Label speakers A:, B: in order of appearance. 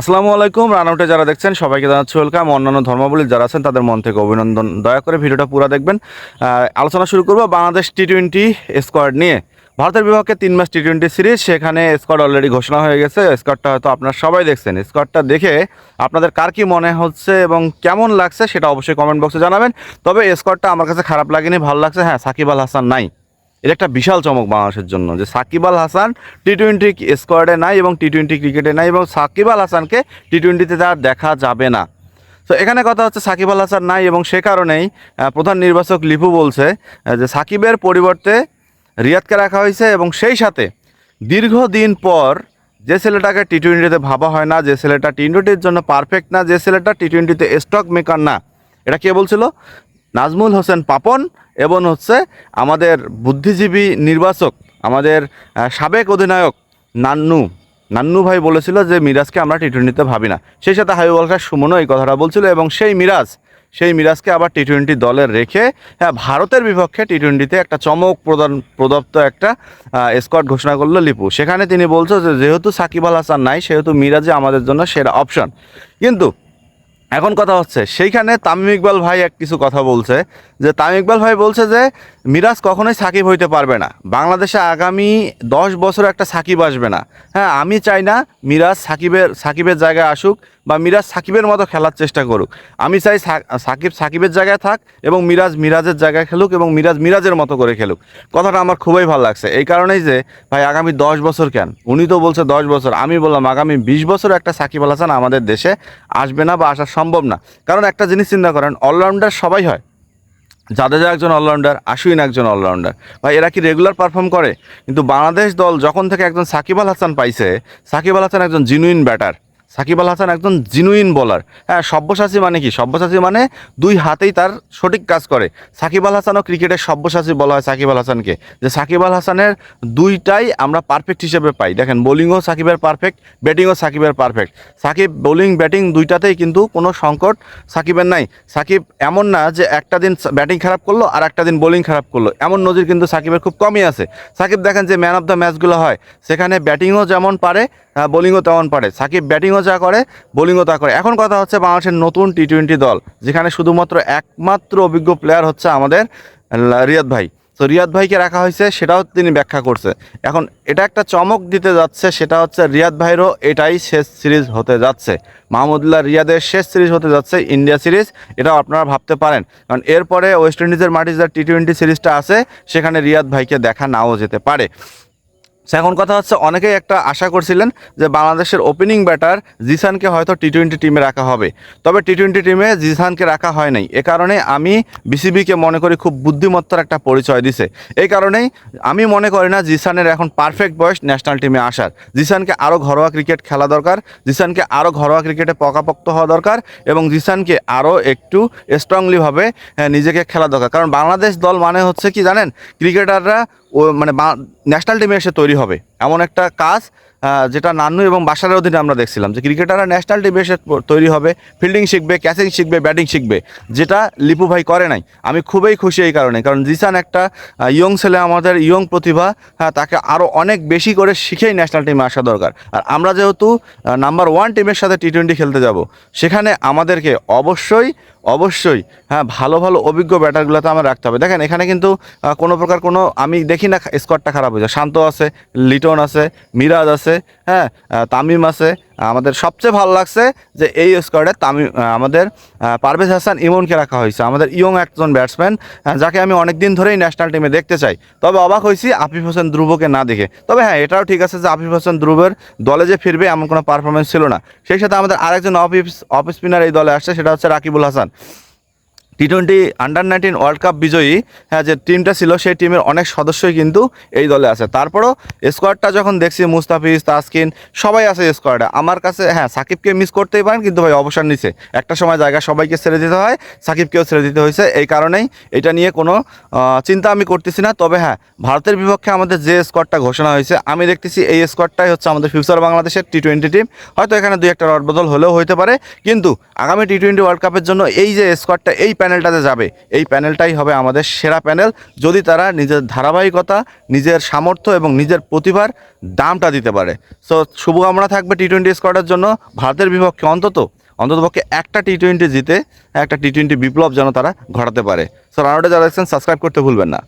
A: আসসালামু আলাইকুম, রানআউটে যারা দেখছেন, সবাইকে জানাচ্ছি ওয়েলকাম। অন্যান্য ধর্মাবলী যারা আছেন, তাদের মন থেকে অভিনন্দন। দয়া করে ভিডিওটা পুরো দেখবেন। আলোচনা শুরু করব বাংলাদেশ টি টোয়েন্টি স্কোয়াড নিয়ে। ভারতের বিপক্ষে তিন ম্যাচ টি টোয়েন্টি সিরিজ, সেখানে স্কোয়াড অলরেডি ঘোষণা হয়ে গেছে। স্কোয়াডটা হয়তো আপনারা সবাই দেখছেন। স্কোয়াডটা দেখে আপনাদের কার কি মনে হচ্ছে এবং কেমন লাগছে সেটা অবশ্যই কমেন্ট বক্সে জানাবেন। তবে স্কোয়াডটা আমার কাছে খারাপ লাগেনি, ভালো লাগছে। হ্যাঁ সাকিব আল হাসান নাই। এটা একটা বিশাল চমক বাংলাদেশের জন্য যে সাকিব আল হাসান টি টোয়েন্টি স্কোয়াডে নাই এবং টি টোয়েন্টি ক্রিকেটে নাই এবং সাকিব আল হাসানকে টি টোয়েন্টিতে তার দেখা যাবে না। তো এখানে কথা হচ্ছে সাকিব আল হাসান নাই এবং সে কারণেই প্রধান নির্বাচক লিপু বলছে যে সাকিবের পরিবর্তে রিয়াদকে রাখা হয়েছে এবং সেই সাথে দীর্ঘদিন পর যে ছেলেটাকে টি টোয়েন্টিতে ভাবা হয় না, যে ছেলেটা টি টোয়েন্টির জন্য পারফেক্ট না, যে ছেলেটা টি টোয়েন্টিতে স্টক মেকার না, এটা কে বলছিল? নাজমুল হোসেন পাপন এবং হচ্ছে আমাদের বুদ্ধিজীবী নির্বাচক, আমাদের সাবেক অধিনায়ক নান্নু। নান্নু ভাই বলেছিল যে, মিরাজকে আমরা টি টোয়েন্টিতে ভাবি না। সেই সাথে হাইওয়ালকার সুমনও এই কথাটা বলছিল এবং সেই মিরাজ, সেই মিরাজকে আবার টি টোয়েন্টি দলে রেখে হ্যাঁ ভারতের বিপক্ষে টি টোয়েন্টিতে একটা চমক প্রদান, প্রদত্ত একটা স্কোয়াড ঘোষণা করল লিপু। সেখানে তিনি বলছে যে, যেহেতু সাকিব আল হাসান নাই, সেহেতু মিরাজে আমাদের জন্য সেরা অপশন কিন্তু এখন কথা হচ্ছে, সেইখানে তামিম ইকবাল ভাই এক কিছু কথা বলছে, যে তামিম ইকবাল ভাই বলছে যে, মিরাজ কখনোই সাকিব হইতে পারবে না। বাংলাদেশে আগামী দশ বছর একটা সাকিব আসবে না। হ্যাঁ আমি চাই না মিরাজ সাকিবের সাকিবের জায়গায় আসুক বা মিরাজ সাকিবের মতো খেলার চেষ্টা করুক। আমি চাই সাকিব সাকিবের জায়গায় থাক এবং মিরাজ মিরাজের জায়গায় খেলুক এবং মিরাজ মিরাজের মতো করে খেলুক। কথাটা আমার খুবই ভালো লাগছে। এই কারণেই যে, ভাই আগামী দশ বছর কেন? উনি তো বলছে দশ বছর। আমি বললাম আগামী বিশ বছর একটা সাকিব আল হাসান আমাদের দেশে আসবে না বা আসা সম্ভব না। কারণ একটা জিনিস চিন্তা করেন, অলরাউন্ডার সবাই হয়। জাদেজা একজন অলরাউন্ডার, আশুইন একজন অলরাউন্ডার। ভাই এরা কি রেগুলার পারফর্ম করে? কিন্তু বাংলাদেশ দল যখন থেকে একজন সাকিব আল হাসান পাইছে, সাকিব আল হাসান একজন জিনুইন ব্যাটার সাকিব আল হাসান একজন জিনুইন বলার হ্যাঁ সব্যসাচী মানে কি? সব্যসাচী মানে দুই হাতেই তার সঠিক কাজ করে। সাকিব আল হাসানও ক্রিকেটের সব্যসাচী বলা হয় সাকিব আল হাসানকে। যে সাকিব আল হাসানের দুইটাই আমরা পারফেক্ট হিসেবে পাই। দেখেন বোলিংও সাকিবের পারফেক্ট ব্যাটিংও সাকিবের পারফেক্ট সাকিব বোলিং ব্যাটিং দুইটাতেই কিন্তু কোনো সংকট সাকিবের নাই। সাকিব এমন না যে একটা দিন ব্যাটিং খারাপ করল আর একটা দিন বোলিং খারাপ করল। এমন নজির কিন্তু সাকিবের খুব কমই আছে। সাকিব দেখেন যে ম্যান অফ দ্য ম্যাচগুলো হয়, সেখানে ব্যাটিংও যেমন পারে বোলিংও তেমন পারে। সাকিব ব্যাটিংও যা করে, বোলিংও তা করে। এখন কথা হচ্ছে বাংলাদেশের নতুন টি টোয়েন্টি দল, যেখানে শুধুমাত্র একমাত্র অভিজ্ঞ প্লেয়ার হচ্ছে আমাদের রিয়াদ ভাই। তো রিয়াদ ভাইকে রাখা হয়েছে, সেটাও তিনি ব্যাখ্যা করছে। এখন এটা একটা চমক দিতে যাচ্ছে, সেটা হচ্ছে রিয়াদ ভাইরও এটাই শেষ সিরিজ হতে যাচ্ছে। মাহমুদুল্লাহ রিয়াদের শেষ সিরিজ হতে যাচ্ছে ইন্ডিয়া সিরিজ, এটাও আপনারা ভাবতে পারেন। কারণ এরপরে ওয়েস্ট ইন্ডিজের মাটি যে টি টোয়েন্টি সিরিজটা আছে, সেখানে রিয়াদ ভাইকে দেখা নাও যেতে পারে। এখন কথা হচ্ছে অনেকেই একটা আশা করছিলেন যে বাংলাদেশের ওপেনিং ব্যাটার জিসানকে হয়তো টি টোয়েন্টি টিমে রাখা হবে। তবে টি টোয়েন্টি টিমে জিসানকে রাখা হয় নাই। এ কারণে আমি বিসিবিকে মনে করি খুব বুদ্ধিমত্তার একটা পরিচয় দিছে। এই কারণেই আমি মনে করি না জিসানের এখন পারফেক্ট বয়স ন্যাশনাল টিমে আসার। জিসানকে আরও ঘরোয়া ক্রিকেট খেলা দরকার, জিসানকে আরও ঘরোয়া ক্রিকেটে পকাপোক্ত হওয়া দরকার এবং জিসানকে আরও একটু স্ট্রংলিভাবে নিজেকে খেলা দরকার। কারণ বাংলাদেশ দল মানে হচ্ছে কি জানেন? ক্রিকেটাররা ও মানে ন্যাশনাল টিমে এসে তৈরি হবে। এমন একটা কাজ যেটা নান্নু এবং বাসারের অধীনে আমরা দেখছিলাম যে ক্রিকেটাররা ন্যাশনাল টিমে এসে তৈরি হবে ফিল্ডিং শিখবে ক্যাচিং শিখবে ব্যাটিং শিখবে, যেটা লিপু ভাই করে নাই। আমি খুবই খুশি এই কারণে, কারণ জিসান একটা ইয়ং ছেলে, আমাদের ইয়ং প্রতিভা হ্যাঁ তাকে আরও অনেক বেশি করে শিখেই ন্যাশনাল টিমে আসা দরকার। আর আমরা যেহেতু নাম্বার ওয়ান টিমের সাথে টি টোয়েন্টি খেলতে যাব, সেখানে আমাদেরকে অবশ্যই অবশ্যই হ্যাঁ ভালো ভালো, অভিজ্ঞ ব্যাটারগুলোতে আমার রাখতে হবে। দেখেন, এখানে কিন্তু কোনো প্রকার কোনো, আমি দেখি না, স্কোয়াডটা খারাপ হয়েছে শান্ত আছে, লিটন আছে, মিরাজ আছে হ্যাঁ তামিম আছে। আমাদের সবচেয়ে ভালো লাগছে যে এই স্কোয়াডে তামিম আমাদের পারভেজ হাসান, ইমনকে রাখা হয়েছে। আমাদের ইয়ং একজন ব্যাটসম্যান যাকে আমি অনেক দিন ধরেই ন্যাশনাল টিমে দেখতে চাই। তবে অবাক হয়েছি আফিফ হোসেন ধ্রুবকে না দেখে। তবে হ্যাঁ এটাও ঠিক আছে যে আফিফ হোসেন ধ্রুবের দলে যে ফিরবে এমন কোনো পারফরমেন্স ছিল না। সেই সাথে আমাদের আরেকজন অফ অফ স্পিনার এই দলে আসছে, সেটা হচ্ছে Rakibul Hasan. T twenty under nineteen world cup বিজয়ী হ্যাঁ যে টিমটা ছিল, সেই টিমের অনেক সদস্যই কিন্তু এই দলে আছে। তারপরও স্কোয়াডটা যখন দেখছি, মুস্তাফিজ, তাসকিন, সবাই আছে স্কোয়াডে আমার কাছে হ্যাঁ সাকিবকে মিস করতেই পারেন, কিন্তু ভাই, অবসর নিছে। একটা সময় জায়গা সবাইকে ছেড়ে দিতে হয়, সাকিবকেও ছেড়ে দিতে হয়েছে। এই কারণেই এটা নিয়ে কোনো চিন্তা আমি করতেছি না। তবে হ্যাঁ ভারতের বিপক্ষে আমাদের যে স্কোয়াডটা ঘোষণা হয়েছে, আমি দেখতেছি এই স্কোয়াডটাই হচ্ছে আমাদের ফিউচার বাংলাদেশের টি টোয়েন্টি টিম হয়তো এখানে দুই একটা রদবদল হলেও হতে পারে। কিন্তু আগামী টি টোয়েন্টি ওয়ার্ল্ড কাপের জন্য এই যে স্কোয়াডটা এই প্যানেলটাতে যাবে। এই প্যানেলটাই হবে আমাদের সেরা প্যানেল। যদি তারা নিজের ধারাবাহিকতা, নিজের সামর্থ্য এবং নিজের প্রতিভার দামটা দিতে পারে। সো শুভকামনা থাকবে টি টোয়েন্টি স্কোয়াডের জন্য। ভারতের বিপক্ষে অন্তত অন্ততপক্ষে একটা টি টোয়েন্টি জিতে, একটা টি টোয়েন্টি বিপ্লব যেন তারা ঘটাতে পারে। সো রানাউটে যারা দেখছেন সাবস্ক্রাইব করতে ভুলবেন না।